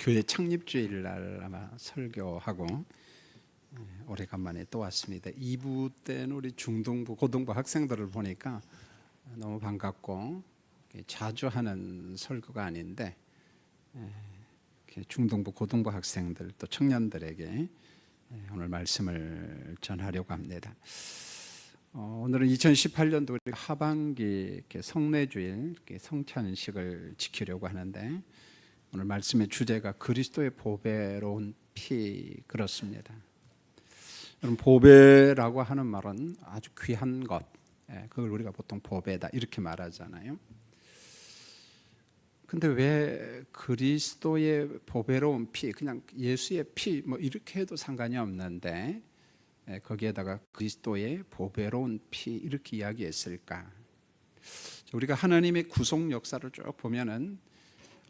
교회 창립주일 날 아마 설교하고 예, 오래간만에 또 왔습니다. 2부 때는 우리 중등부, 고등부 학생들을 보니까 너무 반갑고 자주 하는 설교가 아닌데 예, 중등부, 고등부 학생들 또 청년들에게 예, 오늘 말씀을 전하려고 합니다. 어, 오늘은 2018년도 우리 하반기 성례주일 성찬식을 지키려고 하는데 오늘 말씀의 주제가 그리스도의 보배로운 피 그렇습니다. 여러분 보배라고 하는 말은 아주 귀한 것, 예, 그걸 우리가 보통 보배다 이렇게 말하잖아요. 근데 왜 그리스도의 보배로운 피, 그냥 예수의 피 뭐 이렇게 해도 상관이 없는데 예, 거기에다가 그리스도의 보배로운 피 이렇게 이야기했을까? 우리가 하나님의 구속 역사를 쭉 보면은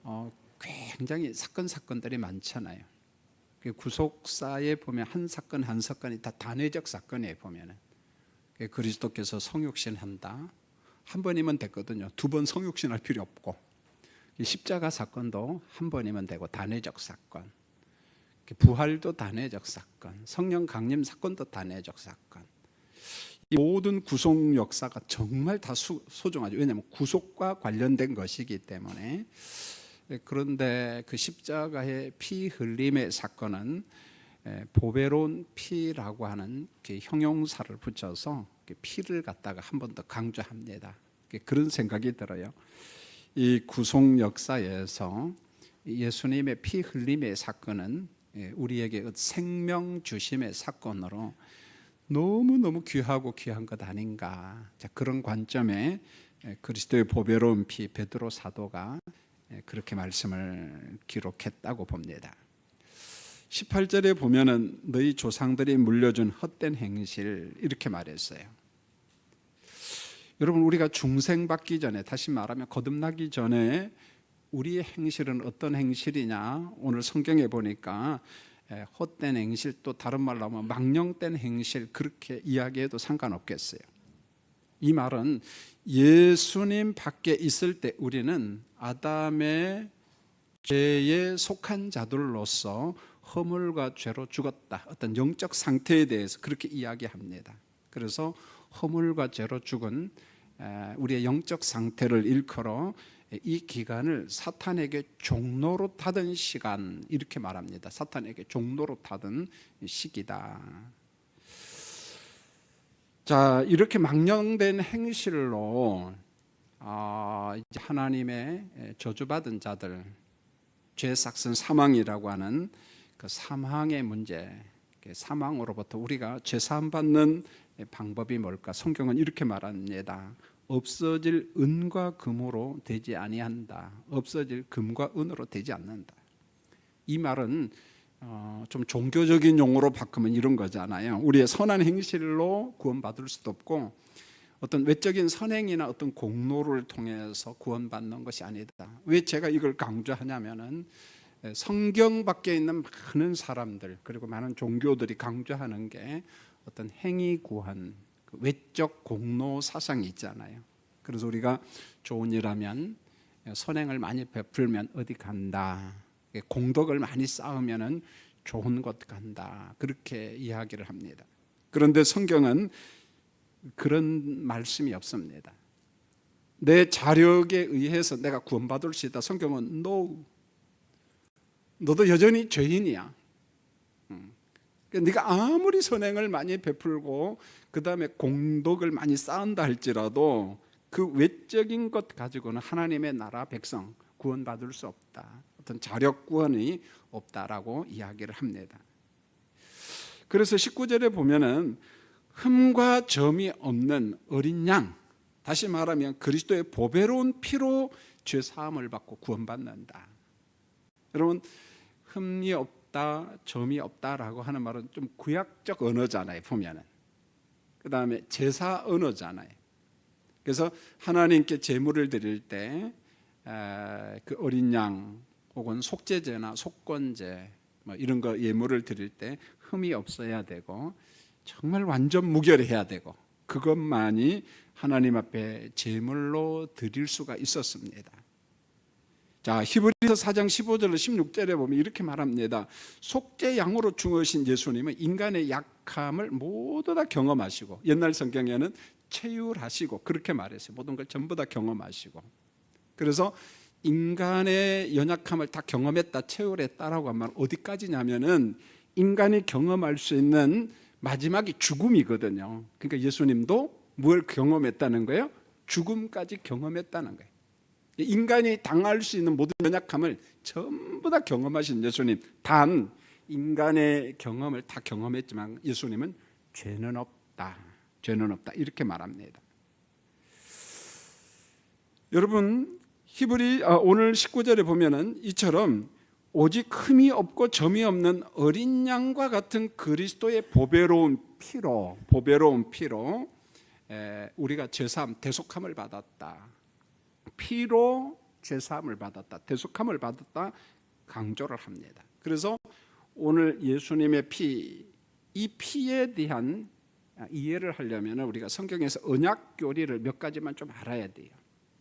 어, 굉장히 사건 사건들이 많잖아요. 그 구속사에 보면 한 사건 한 사건이 다 단회적 사건이에요 보면은 그 그리스도께서 성육신한다 한 번이면 됐거든요. 두 번 성육신할 필요 없고 십자가 사건도 한 번이면 되고 단회적 사건. 부활도 단회적 사건, 성령 강림 사건도 단회적 사건. 이 모든 구속 역사가 정말 다 수, 소중하죠. 왜냐하면 구속과 관련된 것이기 때문에. 그런데 그 십자가의 피 흘림의 사건은 보배로운 피라고 하는 그 형용사를 붙여서 피를 갖다가 한 번 더 강조합니다. 그런 생각이 들어요. 이 구속 역사에서 예수님의 피 흘림의 사건은 우리에게 생명 주심의 사건으로 너무 너무 귀하고 귀한 것 아닌가. 자, 그런 관점에 그리스도의 보배로운 피 베드로 사도가 그렇게 말씀을 기록했다고 봅니다. 18절에 보면은 너희 조상들이 물려준 헛된 행실 이렇게 말했어요. 여러분 우리가 중생 받기 전에 다시 말하면 거듭나기 전에 우리의 행실은 어떤 행실이냐? 오늘 성경에 보니까 헛된 행실 또 다른 말로 하면 망령된 행실 그렇게 이야기해도 상관없겠어요. 이 말은 예수님 밖에 있을 때 우리는 아담의 죄에 속한 자들로서 허물과 죄로 죽었다. 어떤 영적 상태에 대해서 그렇게 이야기합니다. 그래서 허물과 죄로 죽은 우리의 영적 상태를 일컬어 이 기간을 사탄에게 종로로 타던 시간 이렇게 말합니다. 사탄에게 종로로 타던 시기다. 자 이렇게 망령된 행실로 아, 하나님의 저주받은 자들 죄 삭슨 사망이라고 하는 그 사망의 문제, 사망으로부터 우리가 죄 사함 받는 방법이 뭘까? 성경은 이렇게 말합니다. 없어질 은과 금으로 되지 아니한다. 없어질 금과 은으로 되지 않는다. 이 말은 어, 좀 종교적인 용어로 바꾸면 이런 거잖아요. 우리의 선한 행실로 구원받을 수도 없고 어떤 외적인 선행이나 어떤 공로를 통해서 구원받는 것이 아니다. 왜 제가 이걸 강조하냐면은 성경 밖에 있는 많은 사람들 그리고 많은 종교들이 강조하는 게 어떤 행위 구원, 그 외적 공로 사상이 있잖아요. 그래서 우리가 좋은 일하면 선행을 많이 베풀면 어디 간다. 공덕을 많이 쌓으면은 좋은 곳 간다. 그렇게 이야기를 합니다. 그런데 성경은 그런 말씀이 없습니다. 내 자력에 의해서 내가 구원받을 수 있다. 성경은 no. 너도 여전히 죄인이야. 그러니까 네가 아무리 선행을 많이 베풀고 그 다음에 공덕을 많이 쌓은다 할지라도 그 외적인 것 가지고는 하나님의 나라 백성 구원받을 수 없다. 어떤 자력 구원이 없다라고 이야기를 합니다. 그래서 19절에 보면은 흠과 점이 없는 어린 양 다시 말하면 그리스도의 보배로운 피로 죄 사함을 받고 구원받는다. 여러분 흠이 없다, 점이 없다라고 하는 말은 좀 구약적 언어잖아요. 보면은 그 다음에 제사 언어잖아요. 그래서 하나님께 제물을 드릴 때 그 어린 양 혹은 속죄제나 속건제 뭐 이런 거 예물을 드릴 때 흠이 없어야 되고 정말 완전 무결해야 되고 그것만이 하나님 앞에 제물로 드릴 수가 있었습니다. 자, 히브리서 4장 15절 16절에 보면 이렇게 말합니다. 속죄 양으로 죽으신 예수님은 인간의 약함을 모두 다 경험하시고 옛날 성경에는 체휼하시고 그렇게 말했어요. 모든 걸 전부 다 경험하시고. 그래서 인간의 연약함을 다 경험했다, 체휼했다라고 하면 어디까지냐면은 인간이 경험할 수 있는 마지막이 죽음이거든요. 그러니까 예수님도 뭘 경험했다는 거예요? 죽음까지 경험했다는 거예요. 인간이 당할 수 있는 모든 연약함을 전부 다 경험하신 예수님. 단 인간의 경험을 다 경험했지만 예수님은 죄는 없다. 죄는 없다. 이렇게 말합니다. 여러분 히브리 아, 오늘 19절에 보면은 이처럼 오직 흠이 없고 점이 없는 어린 양과 같은 그리스도의 보배로운 피로 보배로운 피로 에, 우리가 죄사함 대속함을 받았다. 피로 죄사함을 받았다. 대속함을 받았다. 강조를 합니다. 그래서 오늘 예수님의 피, 이 피에 대한 이해를 하려면 우리가 성경에서 언약 교리를 몇 가지만 좀 알아야 돼요.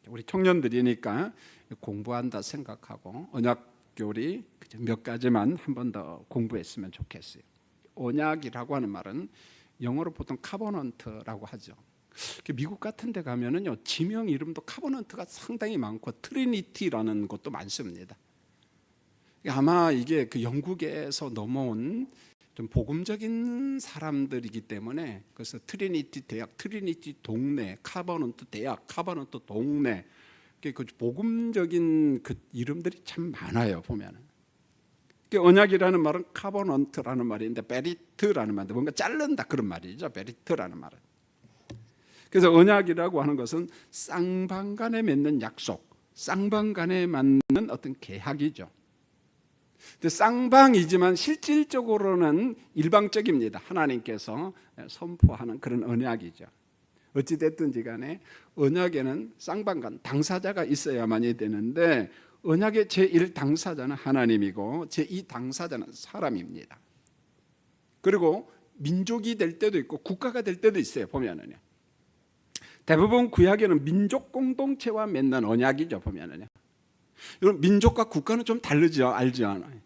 우리 청년들이니까 공부한다 생각하고 언약 교리 몇 가지만 한 번 더 공부했으면 좋겠어요. 언약이라고 하는 말은 영어로 보통 카버넌트라고 하죠. 미국 같은 데 가면은요 지명 이름도 카버넌트가 상당히 많고 트리니티라는 것도 많습니다. 아마 이게 그 영국에서 넘어온 좀 복음적인 사람들이기 때문에 그래서 트리니티 대학, 트리니티 동네, 카버넌트 대학, 카버넌트 동네 그 복음적인 그 이름들이 참 많아요 보면은. 언약이라는 말은 카버넌트라는 말인데 베리트라는 말인데 뭔가 자른다 그런 말이죠 베리트라는 말은. 그래서 언약이라고 하는 것은 쌍방간에 맺는 약속, 쌍방간에 맞는 어떤 계약이죠. 근데 쌍방이지만 실질적으로는 일방적입니다. 하나님께서 선포하는 그런 언약이죠. 어찌 됐든지 간에 언약에는 쌍방간 당사자가 있어야만이 되는데 언약의 제1 당사자는 하나님이고 제2 당사자는 사람입니다. 그리고 민족이 될 때도 있고 국가가 될 때도 있어요. 보면은요. 대부분 구약에는 민족 공동체와 맺는 언약이죠. 보면은요. 여러분 민족과 국가는 좀 다르죠. 알지 않아요.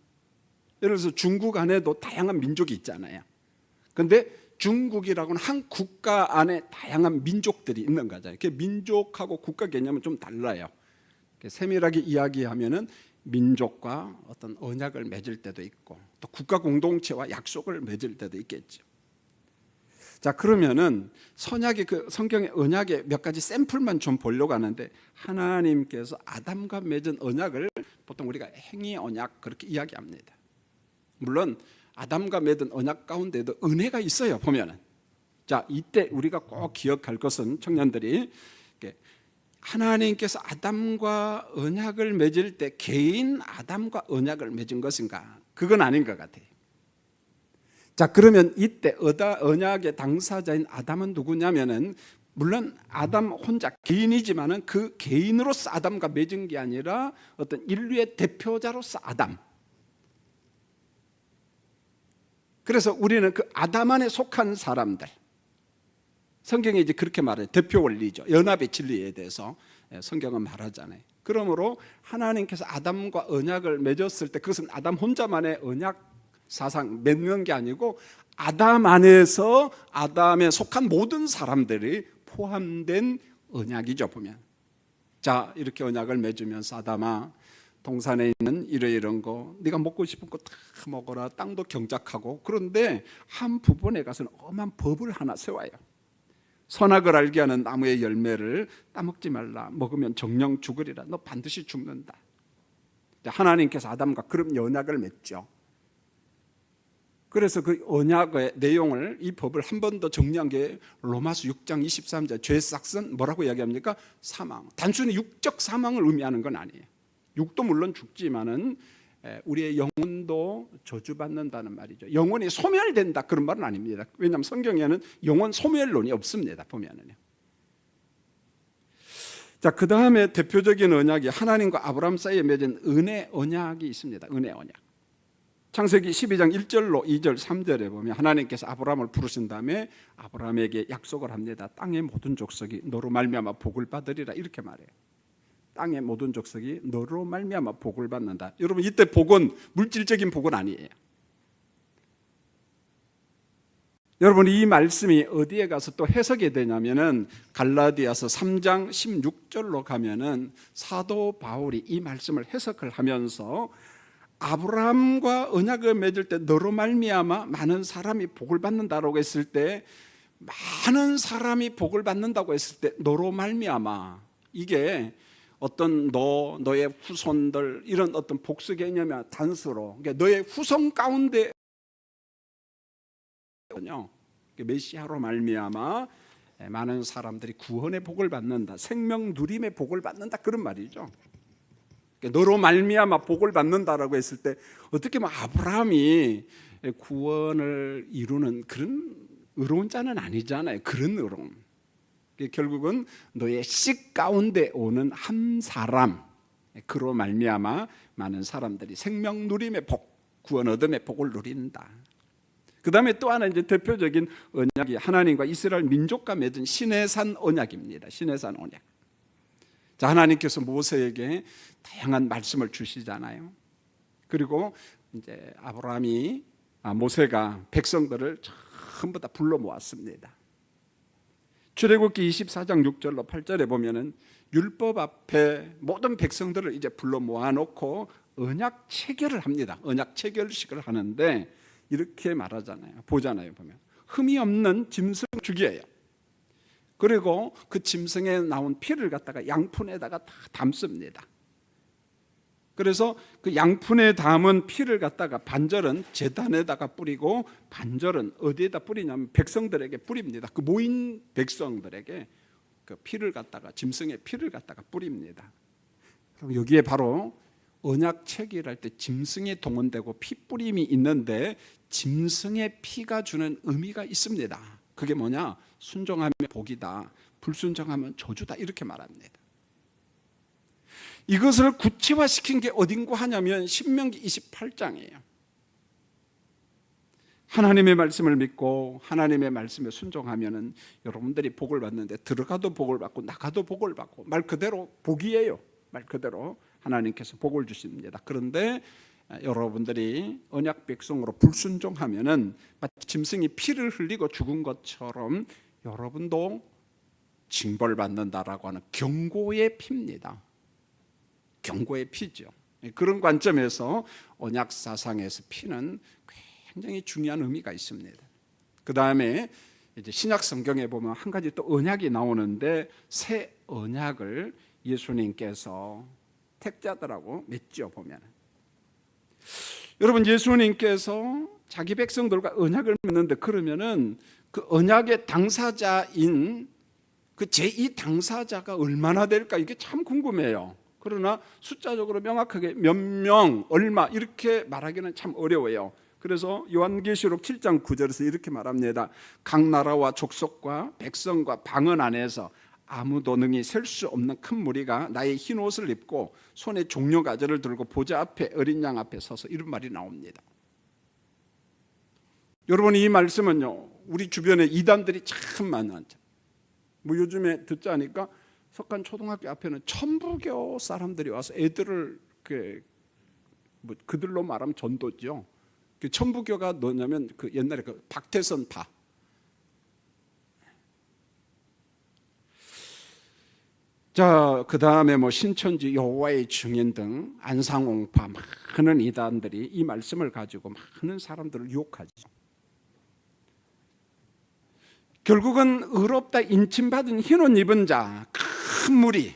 예를 들어서 중국 안에도 다양한 민족이 있잖아요. 근데 중국이라고는 한 국가 안에 다양한 민족들이 있는 거잖아요. 그 민족하고 국가 개념은 좀 달라요. 세밀하게 이야기하면은 민족과 어떤 언약을 맺을 때도 있고 또 국가 공동체와 약속을 맺을 때도 있겠죠. 자 그러면은 선약의 그 성경의 언약의 몇 가지 샘플만 좀 보려고 하는데 하나님께서 아담과 맺은 언약을 보통 우리가 행위 언약 그렇게 이야기합니다. 물론 아담과 맺은 언약 가운데도 은혜가 있어요 보면은 자 이때 우리가 꼭 기억할 것은 청년들이 하나님께서 아담과 언약을 맺을 때 개인 아담과 언약을 맺은 것인가 그건 아닌 것 같아요. 자 그러면 이때 언약의 당사자인 아담은 누구냐면은 물론 아담 혼자 개인이지만은 그 개인으로서 아담과 맺은 게 아니라 어떤 인류의 대표자로서 아담. 그래서 우리는 그 아담 안에 속한 사람들. 성경에 이제 그렇게 말해요. 대표 원리죠. 연합의 진리에 대해서 성경은 말하잖아요. 그러므로 하나님께서 아담과 언약을 맺었을 때 그것은 아담 혼자만의 언약 사상 맺는 게 아니고 아담 안에서 아담에 속한 모든 사람들이 포함된 언약이죠 보면. 자 이렇게 언약을 맺으면서 아담아 동산에 있는 이러 이런 거 네가 먹고 싶은 거 다 먹어라 땅도 경작하고 그런데 한 부분에 가서는 엄한 법을 하나 세워요. 선악을 알게 하는 나무의 열매를 따먹지 말라. 먹으면 정령 죽으리라. 너 반드시 죽는다. 하나님께서 아담과 그런 연약을 맺죠. 그래서 그 언약의 내용을 이 법을 한 번 더 정리한 게 로마서 6장 23절 죄 싹슨 뭐라고 이야기합니까? 사망. 단순히 육적 사망을 의미하는 건 아니에요. 육도 물론 죽지만은 우리의 영혼도 저주받는다는 말이죠. 영혼이 소멸된다 그런 말은 아닙니다. 왜냐하면 성경에는 영혼 소멸론이 없습니다. 보면은요. 자, 그 다음에 대표적인 언약이 하나님과 아브라함 사이에 맺은 은혜 언약이 있습니다. 은혜 언약. 창세기 12장 1절로 2절 3절에 보면 하나님께서 아브라함을 부르신 다음에 아브라함에게 약속을 합니다. 땅의 모든 족속이 너로 말미암아 복을 받으리라 이렇게 말해요. 땅의 모든 족속이 너로 말미암아 복을 받는다. 여러분 이때 복은 물질적인 복은 아니에요. 여러분 이 말씀이 어디에 가서 또 해석이 되냐면은 갈라디아서 3장 16절로 가면은 사도 바울이 이 말씀을 해석을 하면서 아브라함과 언약을 맺을 때 너로 말미암아 많은 사람이 복을 받는다라고 했을 때 많은 사람이 복을 받는다고 했을 때 너로 말미암아 이게 어떤 너 너의 후손들 이런 어떤 복수 개념이 단수로 그러니까 너의 후손 가운데 요 메시아로 말미암아 많은 사람들이 구원의 복을 받는다. 생명 누림의 복을 받는다 그런 말이죠. 그러니까 너로 말미암아 복을 받는다라고 했을 때 어떻게 뭐 아브라함이 구원을 이루는 그런 의로운 자는 아니잖아요. 그런 의로움. 결국은 너의 씨 가운데 오는 한 사람 그로 말미암아 많은 사람들이 생명 누림의 복, 구원 얻음의 복을 누린다. 그 다음에 또 하나 이제 대표적인 언약이 하나님과 이스라엘 민족과 맺은 시내산 언약입니다. 시내산 언약. 자, 하나님께서 모세에게 다양한 말씀을 주시잖아요. 그리고 이제 아브라함이 아, 모세가 백성들을 전부 다 불러 모았습니다. 출애굽기 24장 6절로 8절에 보면은 율법 앞에 모든 백성들을 이제 불러 모아놓고 언약 체결을 합니다. 언약 체결식을 하는데 이렇게 말하잖아요. 보잖아요. 보면 흠이 없는 짐승 죽이에요. 그리고 그 짐승에 나온 피를 갖다가 양푼에다가 다 담습니다. 그래서 그 양푼에 담은 피를 갖다가 반절은 제단에다가 뿌리고 반절은 어디에다 뿌리냐면 백성들에게 뿌립니다. 그 모인 백성들에게 그 피를 갖다가 짐승의 피를 갖다가 뿌립니다. 그럼 여기에 바로 언약 체결할 때 짐승이 동원되고 피 뿌림이 있는데 짐승의 피가 주는 의미가 있습니다. 그게 뭐냐? 순종하면 복이다. 불순종하면 저주다. 이렇게 말합니다. 이것을 구체화시킨 게 어딘고 하냐면 신명기 28장이에요. 하나님의 말씀을 믿고 하나님의 말씀에 순종하면은 여러분들이 복을 받는데 들어가도 복을 받고 나가도 복을 받고 말 그대로 복이에요. 말 그대로 하나님께서 복을 주십니다. 그런데 여러분들이 언약 백성으로 불순종하면은 마치 짐승이 피를 흘리고 죽은 것처럼 여러분도 징벌 받는다라고 하는 경고의 피입니다. 경고의 피죠. 그런 관점에서 언약 사상에서 피는 굉장히 중요한 의미가 있습니다. 그 다음에 이제 신약 성경에 보면 한 가지 또 언약이 나오는데 새 언약을 예수님께서 택자들하고 맺죠 보면. 여러분 예수님께서 자기 백성들과 언약을 맺는데 그러면은 그 언약의 당사자인 그 제2 당사자가 얼마나 될까 이게 참 궁금해요. 그러나 숫자적으로 명확하게 몇 명, 얼마 이렇게 말하기는 참 어려워요. 그래서 요한계시록 7장 9절에서 이렇게 말합니다. 각 나라와 족속과 백성과 방언 안에서 아무도 능히 셀 수 없는 큰 무리가 나의 흰 옷을 입고 손에 종려 가지를 들고 보좌 앞에 어린 양 앞에 서서 이런 말이 나옵니다. 여러분 이 말씀은요 우리 주변에 이단들이 참 많았죠. 뭐 요즘에 듣자니까 석간 초등학교 앞에는 천부교 사람들이 와서 애들을 그 뭐 그들로 말하면 전도죠. 그 천부교가 뭐냐면 그 옛날에 그 박태선 파 자, 그 다음에 뭐 신천지 여호와의 증인 등 안상홍파 많은 이단들이 이 말씀을 가지고 많은 사람들을 유혹하죠. 결국은 의롭다 인침받은 흰옷 입은 자, 큰 무리,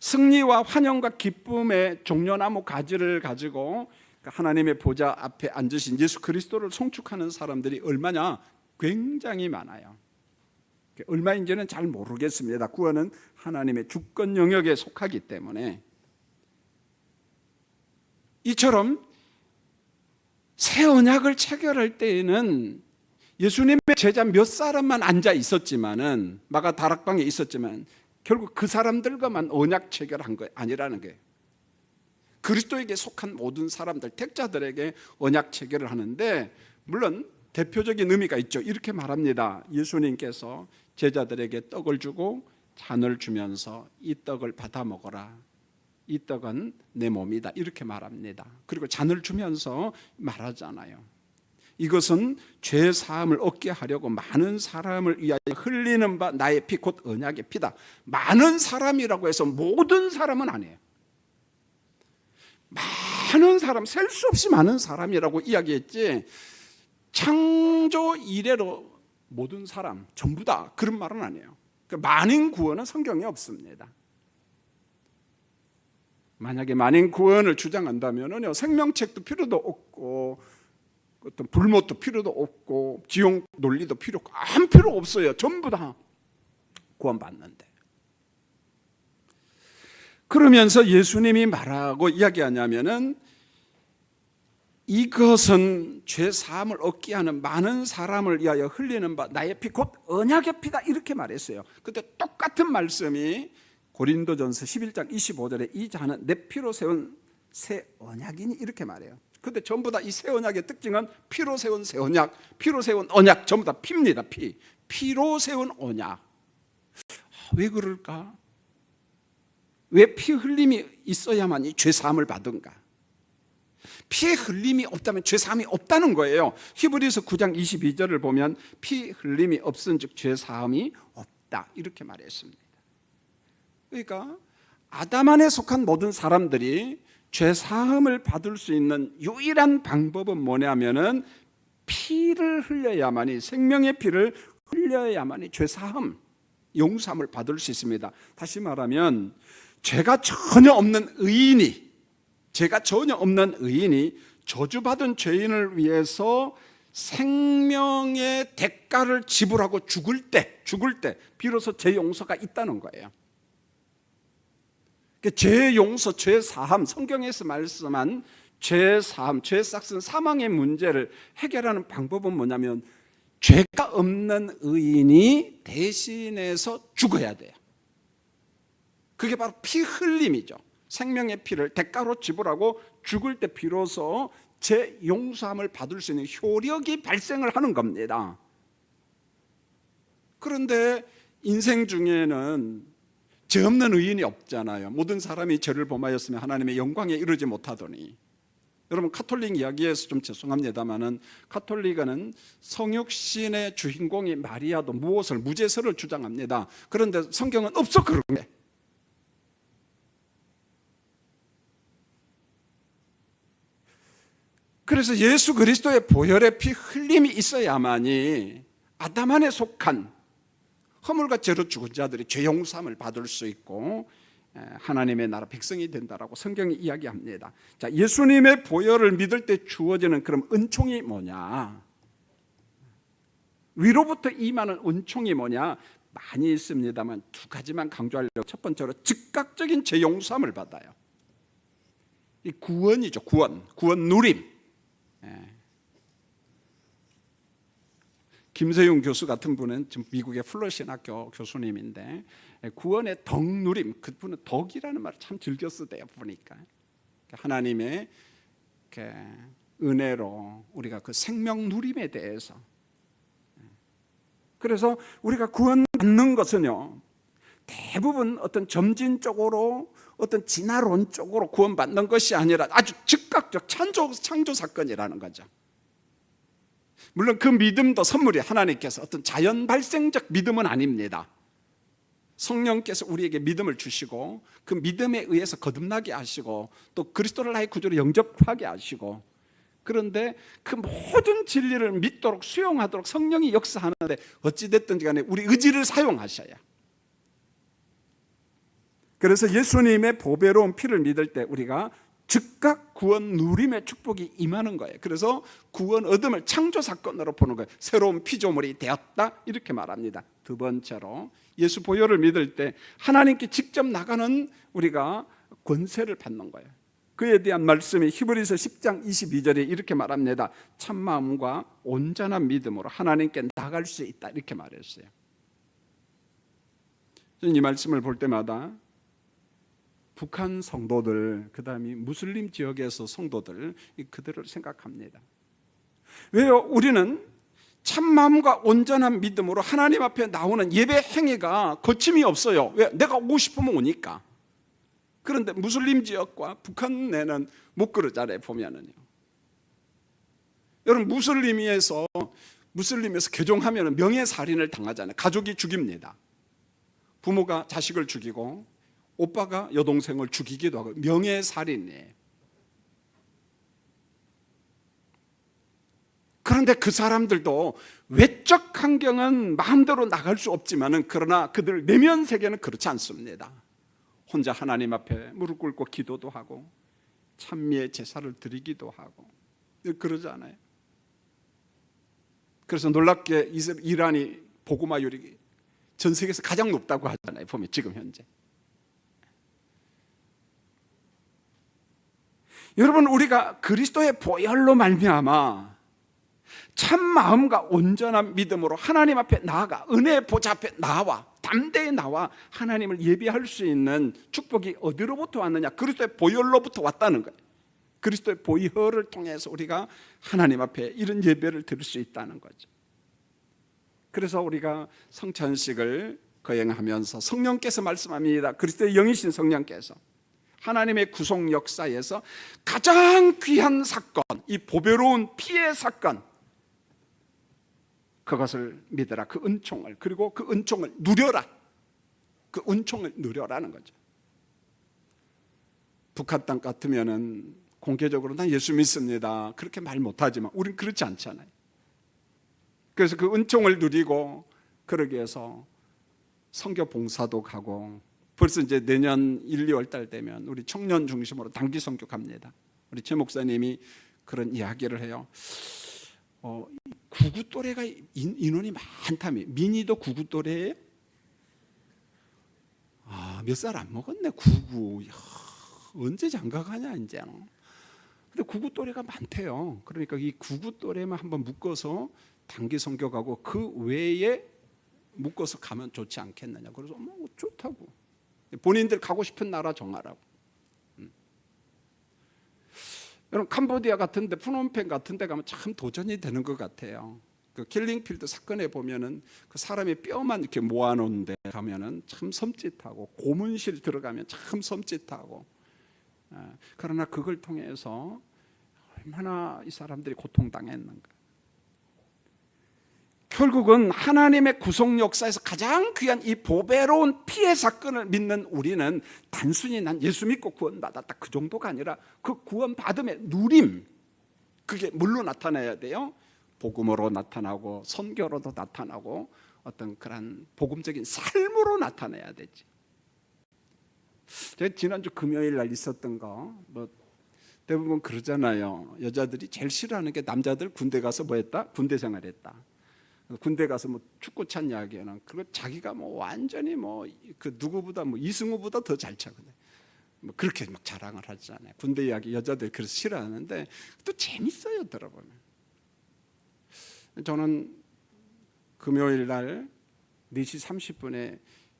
승리와 환영과 기쁨의 종려나무 가지를 가지고 하나님의 보좌 앞에 앉으신 예수 그리스도를 송축하는 사람들이 얼마냐? 굉장히 많아요. 얼마인지는 잘 모르겠습니다. 구원은 하나님의 주권 영역에 속하기 때문에 이처럼 새 언약을 체결할 때에는 예수님의 제자 몇 사람만 앉아 있었지만은 마가 다락방에 있었지만 결국 그 사람들과만 언약 체결한 거 아니라는 거예요. 그리스도에게 속한 모든 사람들 택자들에게 언약 체결을 하는데 물론 대표적인 의미가 있죠. 이렇게 말합니다. 예수님께서 제자들에게 떡을 주고 잔을 주면서 이 떡을 받아 먹어라. 이 떡은 내 몸이다. 이렇게 말합니다. 그리고 잔을 주면서 말하잖아요. 이것은 죄 사함을 얻게 하려고 많은 사람을 위하여 흘리는 바 나의 피 곧 언약의 피다. 많은 사람이라고 해서 모든 사람은 아니에요. 많은 사람, 셀 수 없이 많은 사람이라고 이야기했지. 창조 이래로 모든 사람 전부 다 그런 말은 아니에요. 그 만인 구원은 성경에 없습니다. 만약에 만인 구원을 주장한다면요 생명책도 필요도 없고 어떤 불못도 필요도 없고 지용 논리도 필요 없고 아무 필요 없어요. 전부 다 구원받는데. 그러면서 예수님이 말하고 이야기하냐면은 이것은 죄 사함을 얻게 하는 많은 사람을 위하여 흘리는 바 나의 피 곧 언약의 피다 이렇게 말했어요. 근데 똑같은 말씀이 고린도전서 11장 25절에 이 자는 내 피로 세운 새 언약이니 이렇게 말해요. 근데 전부 다 이 새 언약의 특징은 피로 세운 새 언약, 피로 세운 언약 전부 다 피입니다. 피. 피로 세운 언약. 아, 왜 그럴까? 왜 피 흘림이 있어야만 이 죄 사함을 받은가? 피 흘림이 없다면 죄 사함이 없다는 거예요. 히브리서 9장 22절을 보면 피 흘림이 없은즉 죄 사함이 없다 이렇게 말했습니다. 그러니까 아담 안에 속한 모든 사람들이 죄 사함을 받을 수 있는 유일한 방법은 뭐냐면은 피를 흘려야만이 생명의 피를 흘려야만이 죄 사함 용서함을 받을 수 있습니다. 다시 말하면 죄가 전혀 없는 의인이 죄가 전혀 없는 의인이 저주받은 죄인을 위해서 생명의 대가를 지불하고 죽을 때 죽을 때 비로소 죄 용서가 있다는 거예요. 그죄 용서, 죄 사함, 성경에서 말씀한 죄 사함, 죄 싹슨 사망의 문제를 해결하는 방법은 뭐냐면 죄가 없는 의인이 대신해서 죽어야 돼요. 그게 바로 피 흘림이죠. 생명의 피를 대가로 지불하고 죽을 때 비로소 제 용서함을 받을 수 있는 효력이 발생을 하는 겁니다. 그런데 인생 중에는 죄 없는 의인이 없잖아요. 모든 사람이 죄를 범하였으면 하나님의 영광에 이르지 못하더니 여러분 카톨릭 이야기에서 좀 죄송합니다만은 카톨릭은 성육신의 주인공이 마리아도 무엇을 무죄설을 주장합니다. 그런데 성경은 없어 그런 게. 그래서 예수 그리스도의 보혈의 피 흘림이 있어야만이 아담 안에 속한 허물과 죄로 죽은 자들이 죄 용서함을 받을 수 있고 하나님의 나라 백성이 된다라고 성경이 이야기합니다. 자, 예수님의 보혈을 믿을 때 주어지는 그럼 은총이 뭐냐? 위로부터 임하는 은총이 뭐냐? 많이 있습니다만 두 가지만 강조하려고 첫 번째로 즉각적인 죄 용서함을 받아요. 이 구원이죠, 구원, 구원 누림. 김세용 교수 같은 분은 지금 미국의 플러신 학교 교수님인데 구원의 덕 누림 그분은 덕이라는 말을 참 즐겨 쓰대요 보니까. 하나님의 은혜로 우리가 그 생명 누림에 대해서. 그래서 우리가 구원 받는 것은요 대부분 어떤 점진적으로 어떤 진화론적으로 구원받는 것이 아니라 아주 즉각적 창조, 창조 사건이라는 거죠. 물론 그 믿음도 선물이 하나님께서. 어떤 자연 발생적 믿음은 아닙니다. 성령께서 우리에게 믿음을 주시고 그 믿음에 의해서 거듭나게 하시고 또 그리스도를 나의 구주로 영접하게 하시고 그런데 그 모든 진리를 믿도록 수용하도록 성령이 역사하는데 어찌 됐든지 간에 우리 의지를 사용하셔야. 그래서 예수님의 보배로운 피를 믿을 때 우리가 즉각 구원 누림의 축복이 임하는 거예요. 그래서 구원 얻음을 창조 사건으로 보는 거예요. 새로운 피조물이 되었다 이렇게 말합니다. 두 번째로 예수 보혈을 믿을 때 하나님께 직접 나가는 우리가 권세를 받는 거예요. 그에 대한 말씀이 히브리서 10장 22절에 이렇게 말합니다. 참 마음과 온전한 믿음으로 하나님께 나갈 수 있다 이렇게 말했어요. 저는 이 말씀을 볼 때마다 북한 성도들, 그 다음에 무슬림 지역에서 성도들, 그들을 생각합니다. 왜요? 우리는 참 마음과 온전한 믿음으로 하나님 앞에 나오는 예배 행위가 거침이 없어요. 왜? 내가 오고 싶으면 오니까. 그런데 무슬림 지역과 북한 내는 못 그러잖아요. 보면은요. 여러분 무슬림에서 무슬림에서 개종하면 명예살인을 당하잖아요. 가족이 죽입니다. 부모가 자식을 죽이고 오빠가 여동생을 죽이기도 하고 명예살인이에요. 그런데 그 사람들도 외적 환경은 마음대로 나갈 수 없지만은 그러나 그들 내면 세계는 그렇지 않습니다. 혼자 하나님 앞에 무릎 꿇고 기도도 하고 찬미의 제사를 드리기도 하고 그러지 않아요. 그래서 놀랍게 이란이 보고마율이 전 세계에서 가장 높다고 하잖아요. 보면 지금 현재. 여러분 우리가 그리스도의 보혈로 말미암아 참 마음과 온전한 믿음으로 하나님 앞에 나아가 은혜의 보좌 앞에 나와 담대히 나와 하나님을 예배할 수 있는 축복이 어디로부터 왔느냐? 그리스도의 보혈로부터 왔다는 거예요. 그리스도의 보혈을 통해서 우리가 하나님 앞에 이런 예배를 드릴 수 있다는 거죠. 그래서 우리가 성찬식을 거행하면서 성령께서 말씀합니다. 그리스도의 영이신 성령께서 하나님의 구속 역사에서 가장 귀한 사건, 이 보배로운 피의 사건, 그것을 믿어라. 그 은총을 그리고 그 은총을 누려라. 그 은총을 누려라는 거죠. 북한 땅 같으면은 공개적으로 난 예수 믿습니다. 그렇게 말 못하지만 우린 그렇지 않잖아요. 그래서 그 은총을 누리고 그러기 위해서 성교 봉사도 가고 벌써 이제 내년 1, 2월 달 되면 우리 청년 중심으로 단기 성교 갑니다. 우리 최 목사님이 그런 이야기를 해요. 어, 구구 또래가 인, 인원이 많다며 미니도 구구 또래예요? 아, 몇 살 안 먹었네 구구. 야, 언제 장가 가냐 이제. 근데 구구 또래가 많대요. 그러니까 이 구구 또래만 한번 묶어서 단기 성교 가고 그 외에 묶어서 가면 좋지 않겠느냐. 그래서 뭐 좋다고. 본인들 가고 싶은 나라 정하라고. 음. 여러분 캄보디아 같은데 푸놈펜 같은데 가면 참 도전이 되는 것 같아요. 그 킬링필드 사건에 보면은 그 사람의 뼈만 이렇게 모아놓은데 가면은 참 섬찟하고 고문실 들어가면 참 섬찟하고 아, 그러나 그걸 통해서 얼마나 이 사람들이 고통당했는가. 결국은 하나님의 구속 역사에서 가장 귀한 이 보배로운 피해 사건을 믿는 우리는 단순히 난 예수 믿고 구원받았다 그 정도가 아니라 그 구원받음의 누림 그게 물로 나타나야 돼요. 복음으로 나타나고 선교로도 나타나고 어떤 그런 복음적인 삶으로 나타내야 되지. 제가 지난주 금요일 날 있었던 거 뭐 대부분 그러잖아요. 여자들이 제일 싫어하는 게 남자들 군대 가서 뭐 했다? 군대 생활했다. 군대 가서 뭐 축구 찬 이야기는 그거 자기가 뭐 완전히 뭐 그 누구보다 뭐 이승우보다 더 잘 차거든. 뭐 그렇게 막 자랑을 하잖아요. 군대 이야기 여자들 그래서 싫어하는데 또 재밌어요 들어보면. 저는 금요일 날 4시 30분에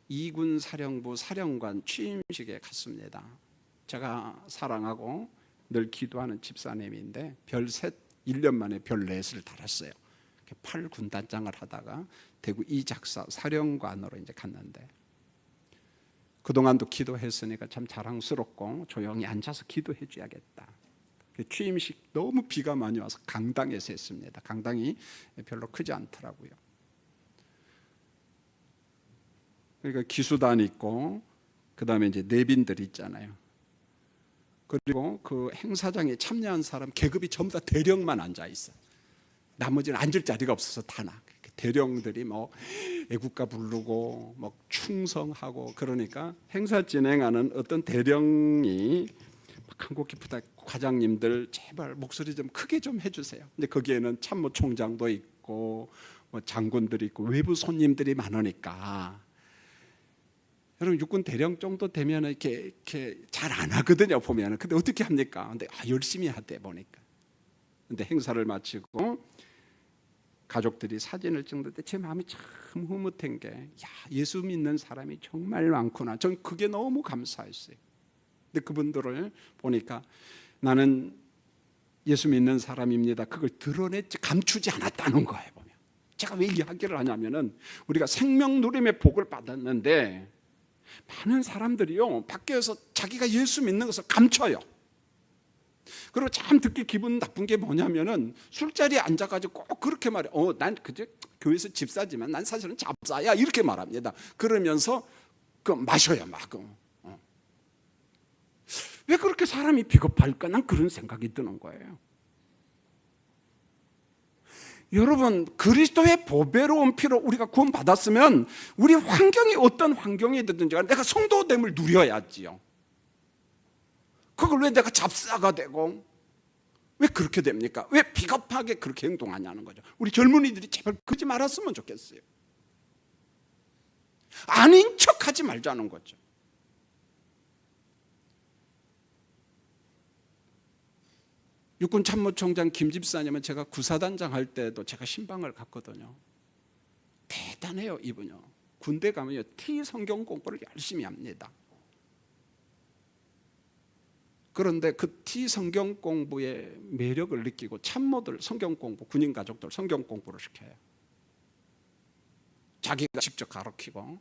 이군 사령부 사령관 취임식에 갔습니다. 제가 사랑하고 늘 기도하는 집사님인데 별셋 1년 만에 별 넷을 달았어요. 팔 군단장을 하다가 대구 이작사 사령관으로 이제 갔는데 그동안도 기도했으니까 참 자랑스럽고 조용히 앉아서 기도해 줘야겠다. 그 취임식 너무 비가 많이 와서 강당에서 했습니다. 강당이 별로 크지 않더라고요. 그러니까 기수단 있고 그다음에 이제 내빈들 있잖아요. 그리고 그 행사장에 참여한 사람 계급이 전부 다 대령만 앉아 있어. 나머지는 앉을 자리가 없어서 다 나. 대령들이 뭐 애국가 부르고 뭐 충성하고 그러니까 행사 진행하는 어떤 대령이 한국 기프다 과장님들 제발 목소리 좀 크게 좀 해주세요. 근데 거기에는 참모 총장도 있고 뭐 장군들이 있고 외부 손님들이 많으니까 여러분 육군 대령 정도 되면 이렇게 이렇게 잘 안 하거든요 보면은 근데 어떻게 합니까? 근데 아, 열심히 하대 보니까 근데 행사를 마치고 가족들이 사진을 찍는 데 제 마음이 참 흐뭇한 게, 야 예수 믿는 사람이 정말 많구나. 전 그게 너무 감사했어요. 근데 그분들을 보니까 나는 예수 믿는 사람입니다. 그걸 드러냈지 감추지 않았다는 거예요 보면. 제가 왜 이야기를 하냐면은 우리가 생명 누림의 복을 받았는데 많은 사람들이요 밖에서 자기가 예수 믿는 것을 감춰요. 그리고 참 듣기 기분 나쁜 게 뭐냐면은 술자리에 앉아가지고 꼭 그렇게 말해. 어, 난 그저 교회에서 집사지만 난 사실은 잡사야 이렇게 말합니다. 그러면서 그 마셔요 막. 어. 왜 그렇게 사람이 비겁할까? 난 그런 생각이 드는 거예요. 여러분 그리스도의 보배로운 피로 우리가 구원 받았으면 우리 환경이 어떤 환경이 되든지 간에 내가 성도됨을 누려야지요. 그걸 왜 내가 잡사가 되고 왜 그렇게 됩니까? 왜 비겁하게 그렇게 행동하냐는 거죠. 우리 젊은이들이 제발 그러지 말았으면 좋겠어요. 아닌 척 하지 말자는 거죠. 육군 참모총장 김 집사님은 제가 구사단장 할 때도 제가 신방을 갔거든요. 대단해요 이분요. 군대 가면요 T 성경 공부를 열심히 합니다. 그런데 그 T 성경 공부의 매력을 느끼고 참모들 성경 공부, 군인 가족들 성경 공부를 시켜요. 자기가 직접 가르치고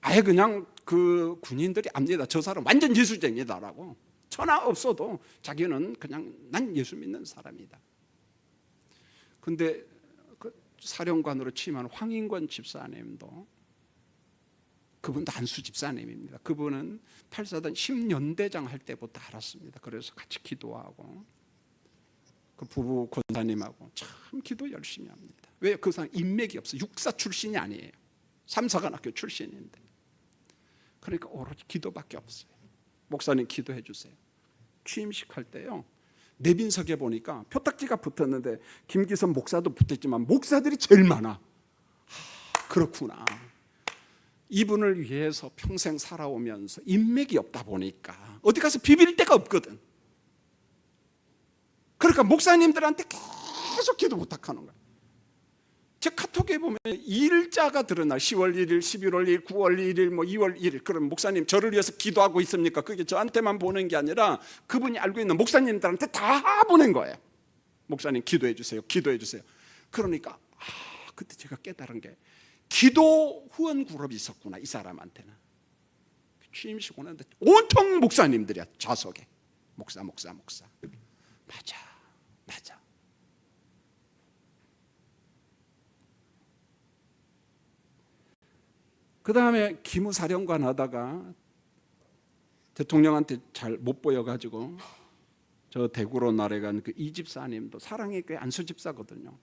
아예 그냥 그 군인들이 압니다. 저 사람 완전 예수쟁이다라고. 천하 없어도 자기는 그냥 난 예수 믿는 사람이다. 근데 그 사령관으로 취임한 황인권 집사님도 그분도 한수 집사님입니다. 그분은 8사단 10년대장 할 때부터 알았습니다. 그래서 같이 기도하고 그 부부 권사님하고 참 기도 열심히 합니다. 왜 그 사람 인맥이 없어? 육사 출신이 아니에요. 삼사관학교 출신인데. 그러니까 오로지 기도밖에 없어요. 목사님 기도해 주세요. 취임식 할 때요. 내빈석에 보니까 표딱지가 붙었는데 김기선 목사도 붙었지만 목사들이 제일 많아. 하, 그렇구나. 이분을 위해서 평생 살아오면서 인맥이 없다 보니까 어디 가서 비빌 데가 없거든. 그러니까 목사님들한테 계속 기도 부탁하는 거야. 제 카톡에 보면 일자가 드러나 10월 1일, 11월 1일, 9월 1일, 뭐 2월 1일. 그럼 목사님 저를 위해서 기도하고 있습니까? 그게 저한테만 보낸 게 아니라 그분이 알고 있는 목사님들한테 다 보낸 거예요. 목사님 기도해 주세요. 기도해 주세요. 그러니까 아, 그때 제가 깨달은 게 기도 후원 그룹이 있었구나 이 사람한테는. 취임식 오는데 온통 목사님들이야 좌석에 목사 목사 목사. 맞아 맞아. 그 다음에 기무사령관 하다가 대통령한테 잘 못 보여가지고 저 대구로 날아간 그 이집사님도 사랑의 교회 안수집사거든요.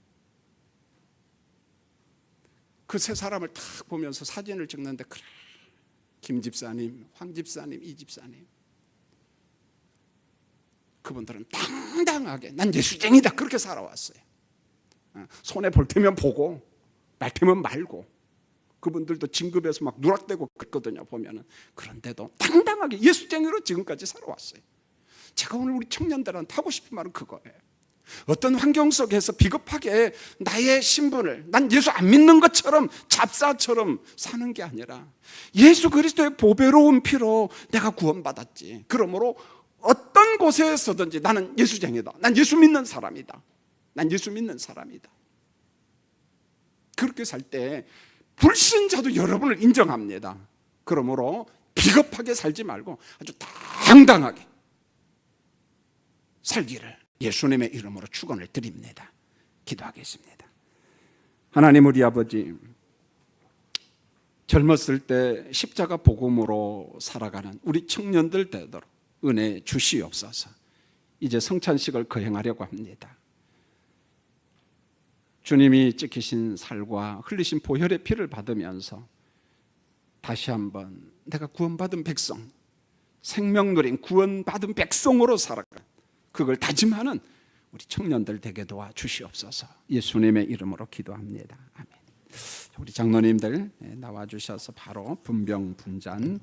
그 세 사람을 탁 보면서 사진을 찍는데 그래 김 집사님, 황 집사님, 이 집사님 그분들은 당당하게 난 예수쟁이다 그렇게 살아왔어요. 어, 손에 볼 테면 보고 말 테면 말고 그분들도 진급해서 막 누락되고 그랬거든요 보면은 그런데도 당당하게 예수쟁이로 지금까지 살아왔어요. 제가 오늘 우리 청년들한테 하고 싶은 말은 그거예요. 어떤 환경 속에서 비겁하게 나의 신분을 난 예수 안 믿는 것처럼 잡사처럼 사는 게 아니라 예수 그리스도의 보배로운 피로 내가 구원받았지. 그러므로 어떤 곳에서든지 나는 예수쟁이다. 난 예수 믿는 사람이다. 난 예수 믿는 사람이다. 그렇게 살 때 불신자도 여러분을 인정합니다. 그러므로 비겁하게 살지 말고 아주 당당하게 살기를 예수님의 이름으로 축원을 드립니다. 기도하겠습니다. 하나님 우리 아버지 젊었을 때 십자가 복음으로 살아가는 우리 청년들 되도록 은혜 주시옵소서. 이제 성찬식을 거행하려고 합니다. 주님이 찍히신 살과 흘리신 보혈의 피를 받으면서 다시 한번 내가 구원받은 백성, 생명 누린 구원받은 백성으로 살아가 그걸 다짐하는 우리 청년들 되게 도와 주시옵소서. 예수님의 이름으로 기도합니다. 아멘. 우리 장로님들 나와 주셔서 바로 분병 분잔